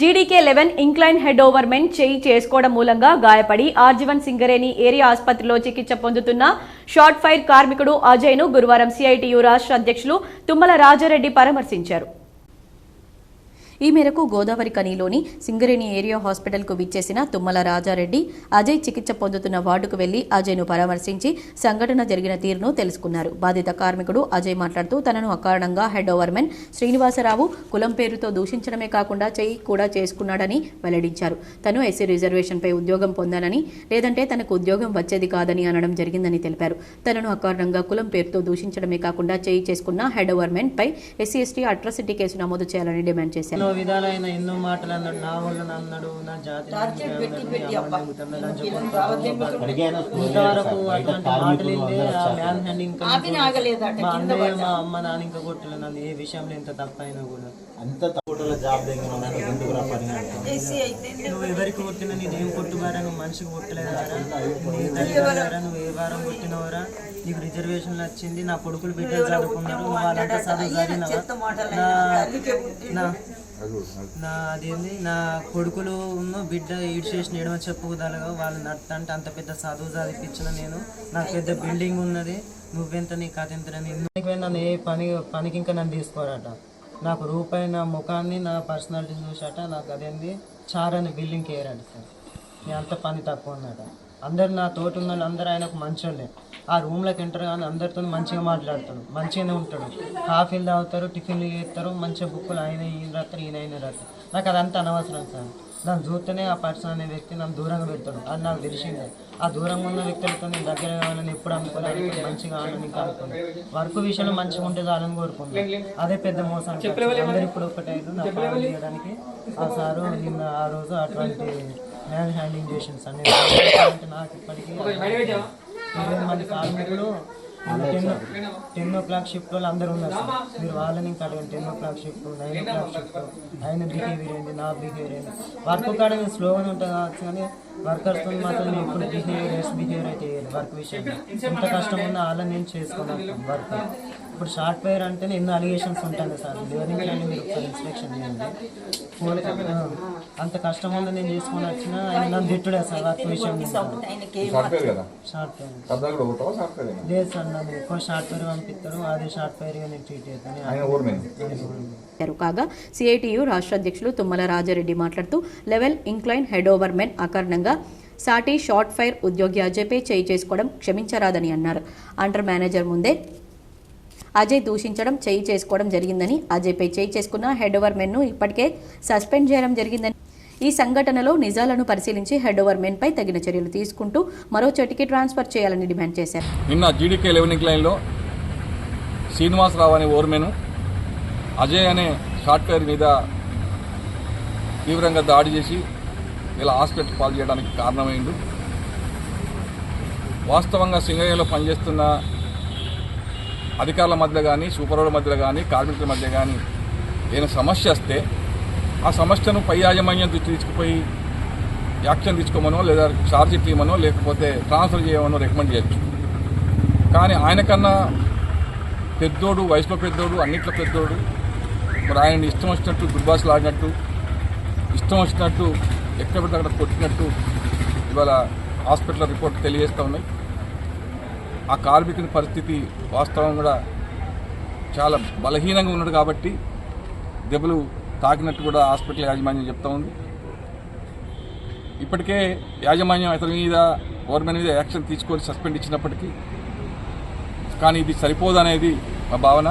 GDK eleven incline head overmen చేయి చేసుకోవడం మూలంగా గాయపడి ఆర్జీవన్ సింగరేణి ఏరియా ఆసుపత్రిలో చికిత్స పొందుతున్న షార్ట్ ఫైర్ కార్మికుడు అజయ్ను గురువారం సిఐటియు రాష్ట్ర అధ్యక్షులు తుమ్మల రాజారెడ్డి పరామర్శించారు. ఈ మేరకు గోదావరి కనిలోని సింగరేణి ఏరియా హాస్పిటల్కు విచ్చేసిన తుమ్మల రాజారెడ్డి అజయ్ చికిత్స పొందుతున్న వార్డుకు వెళ్ళి అజయ్ను పరామర్శించి సంఘటన జరిగిన తీరును తెలుసుకున్నారు. బాధిత కార్మికుడు అజయ్ మాట్లాడుతూ తనను అకారణంగా హెడ్ ఓవర్మెన్ శ్రీనివాసరావు కులం పేరుతో దూషించడమే కాకుండా చేయి కూడా చేసుకున్నాడని వెల్లడించారు. తను ఎస్సీ రిజర్వేషన్పై ఉద్యోగం పొందానని లేదంటే తనకు ఉద్యోగం వచ్చేది కాదని అనడం జరిగిందని తెలిపారు. తనను అకారణంగా కులం పేరుతో దూషించడమే కాకుండా చేయి చేసుకున్న హెడ్ ఓవర్మెన్ పై ఎస్సీ ఎస్టీ అట్రాసిటీ కేసు నమోదు చేయాలని డిమాండ్ చేశారు. విధాలైన ఎన్నో మాటలు అన్నాడు నా వాళ్ళని అన్నాడు నా జాతి ఇంతవరకు అటువంటి మాటలు ఆ మ్యాన్ మా అన్నయ్య మా అమ్మ నాన్న ఇంకా కొట్టలే నన్ను ఏ విషయంలో ఎంత తప్పైనా కూడా. అంత జాబ్? నువ్వు ఎవరికి కొట్టినా నీది కొట్టుబారా నువ్వు మనిషికి కొట్టలేదారా నువ్వు ఏ వారం కొట్టినవరా నీకు రిజర్వేషన్లు వచ్చింది నా కొడుకులు బిడ్డలు చదువుకున్నారు వాళ్ళంతా చదువు నా నా నా అదేంది? నా కొడుకులు ఉన్న బిడ్డ ఈడ్ చేసిన ఎడమ చెప్పుదలగా వాళ్ళు నడుతుంటే అంత పెద్ద చదువు చదివించిన నేను. నాకు పెద్ద బిల్డింగ్ ఉన్నది. నువ్వెంత నీ కథ ఎంత నీకు నన్ను ఏ పని పనికి ఇంకా నన్ను తీసుకోరట. నాకు రూపాయి నా ముఖాన్ని నా పర్సనాలిటీ చూసాట నాకు అదేంది? చారని బిల్డింగ్ కేరాడు సార్. నేను అంత పని తక్కువ ఉన్నట అందరు నా తోటి ఉన్న వాళ్ళు అందరూ ఆయనకు మంచోళ్ళే. ఆ రూమ్లోకి ఎంటర్ కానీ అందరితో మంచిగా మాట్లాడతాడు. మంచిగానే ఉంటాడు. కాఫీలు తాగుతారు టిఫిన్లు చేస్తారు మంచిగా బుక్కులు ఆయన ఈయన రాస్తారు ఈయన ఆయన రాస్తారు నాకు అదంతా అనవసరం సార్. నన్ను చూస్తేనే ఆ పర్సన్ అనే వ్యక్తి నన్ను దూరంగా పెడతాడు. అది నాకు తెలిసిందే. ఆ దూరంగా ఉన్న వ్యక్తులతో నేను దగ్గర కావాలని ఎప్పుడు అనుకోలేదు మంచిగా ఆడని ఇంకా వర్క్ విషయంలో మంచిగా ఉంటే చాలని కోరుకున్నాను అదే పెద్ద మోసం అందరు ఇప్పుడు ఒకటే నా ఫాలో చేయడానికి ఆ సారు నిన్న ఆ రోజు అటువంటి మ్యాన్ హ్యాండింగ్ చేసింది సార్. నాకు ఇప్పటికీ మంది కార్మికులు ten ten o'clock shift వాళ్ళు అందరూ ఉన్నారు సార్. మీరు వాళ్ళని ఇంకా అడగండి. Ten o'clock shift nine o'clock shift ఆయన బిహేవియర్ ఏంటి నా బిహేవియర్ ఏంటి వర్క్ కాడ నేను స్లోగానే ఉంటుంది? కావచ్చు కానీ వర్కర్స్తో మాత్రం నేను ఇప్పుడు బిహేవియర్ బిహేవియర్ అయితే వర్క్ విషయంలో. ఎంత కష్టం ఉన్నా వాళ్ళని నేను చేసుకున్నాను వర్క్. ఇప్పుడు షార్ట్ ఫైర్ అంటే ఎన్నో అలిగేషన్స్ ఉంటాయి సార్. లెర్నింగ్ అని మీరు ఒకసారి ఇన్స్పెక్షన్ చేయండి. అంత కష్టం ఉందని నేను చేసుకొని వచ్చిన ఆయన నన్ను తిట్టుడే సార్ వర్క్ విషయం షార్ట్? లేదు సార్ నన్ను ఎక్కువ షార్ట్ ఫైర్ పంపిస్తారు అదే షార్ట్ ఫైర్గా నేను ట్రీట్ చేస్తాను కాగా సిఐటియు రాష్ట్ర అధ్యక్షులు తుమ్మల రాజారెడ్డి మాట్లాడుతూ level incline head overmen అకారణంగా సాటి షార్ట్ ఫైర్ ఉద్యోగి అజయ్పై చేయి చేసుకోవడం క్షమించరాదని అన్నారు. అండర్ మేనేజర్ ముందే అజయ్ దూషించడం చేయి చేసుకోవడం జరిగిందని అజయ్పై చేయి చేసుకున్న హెడ్ ఓవర్ మెన్ను ఇప్పటికే సస్పెండ్ చేయడం జరిగిందని. ఈ సంఘటనలో నిజాలను పరిశీలించి హెడ్ ఓవర్ మెన్పై తగిన చర్యలు తీసుకుంటూ మరో చోటికి ట్రాన్స్ఫర్ చేయాలని డిమాండ్ చేశారు. నిన్న జీడీకే లెవెనింగ్ లైన్లో శ్రీనివాసరావు అనే ఓర్మెను అజయ్ అనే షార్ట్వేర్ మీద తీవ్రంగా దాడి చేసి ఇలా హాస్పిటల్ పాలు చేయడానికి కారణమైండు వాస్తవంగా సింగయ్యలో పనిచేస్తున్న అధికారుల మధ్య కానీ సూపర్వైజర్ మధ్య కానీ కార్మికుల మధ్య కానీ ఏదైనా సమస్య వస్తే ఆ సమస్యను పై యాజమాన్యం దృష్టి తీసుకుపోయి యాక్షన్ తీసుకోమనో లేదా ఛార్జ్ ఇవ్వమనో లేకపోతే ట్రాన్స్ఫర్ చేయమనో రికమెండ్ చేయొచ్చు. కానీ ఆయన కన్నా పెద్దోడు వయసులో పెద్దోడు అన్నిట్లో పెద్దోడు మరి ఆయన ఇష్టం వచ్చినట్టు దుర్భాషలు ఆడినట్టు ఇష్టం వచ్చినట్టు ఎక్కడ పడితే అక్కడ కొట్టినట్టు ఇవాళ హాస్పిటల్ రిపోర్ట్ తెలియజేస్తూ ఉన్నాయి. ఆ కార్మికుని పరిస్థితి వాస్తవం కూడా చాలా బలహీనంగా ఉన్నాడు కాబట్టి దెబ్బలు తాకినట్టు కూడా హాస్పిటల్ యాజమాన్యం చెప్తా ఉంది. ఇప్పటికే యాజమాన్యం అతని మీద గవర్నమెంట్ మీద యాక్షన్ తీసుకొని సస్పెండ్ ఇచ్చినప్పటికీ కానీ ఇది సరిపోదనేది మా భావన.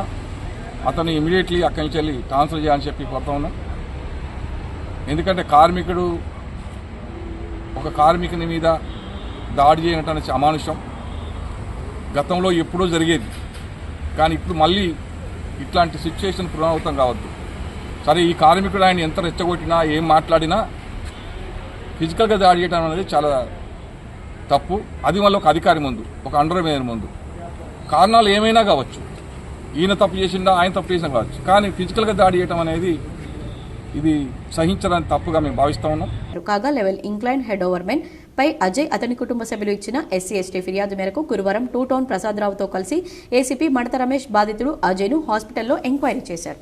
అతను ఇమీడియట్లీ అక్కడి నుంచి వెళ్ళి ట్రాన్స్ఫర్ చేయాలని చెప్పి కోరుతా ఉన్నాం. ఎందుకంటే కార్మికుడు ఒక కార్మికుని మీద దాడి చేయడం అనేది అమానుషం. గతంలో ఎప్పుడో జరిగేది. కానీ ఇప్పుడు మళ్ళీ ఇట్లాంటి సిచ్యువేషన్ పునరావృతం కావద్దు. సరే ఈ కార్మికుడు ఆయన ఎంత రెచ్చగొట్టినా ఏం మాట్లాడినా ఫిజికల్గా దాడి చేయడం అనేది చాలా తప్పు. అది మళ్ళీ ఒక అధికారి ముందు ఒక అండర్ మేనర్ ముందు. కారణాలు ఏమైనా కావచ్చు. ఈయన తప్పు చేసిందా ఆయన తప్పు చేసినా కావచ్చు. కానీ ఫిజికల్గా దాడి చేయడం అనేది ఇది సహించడానికి తప్పుగా మేము భావిస్తా ఉన్నాం. కాగా level incline head overmen పై అజయ్ అతని కుటుంబ సభ్యులు ఇచ్చిన ఎస్సీ ఎస్టీ ఫిర్యాదు మేరకు గురువారం టూ టౌన్ ప్రసాదరావుతో కలిసి ఏసీపీ మడత రమేష్ బాధితుడు అజయ్ను హాస్పిటల్లో ఎంక్వైరీ చేశారు.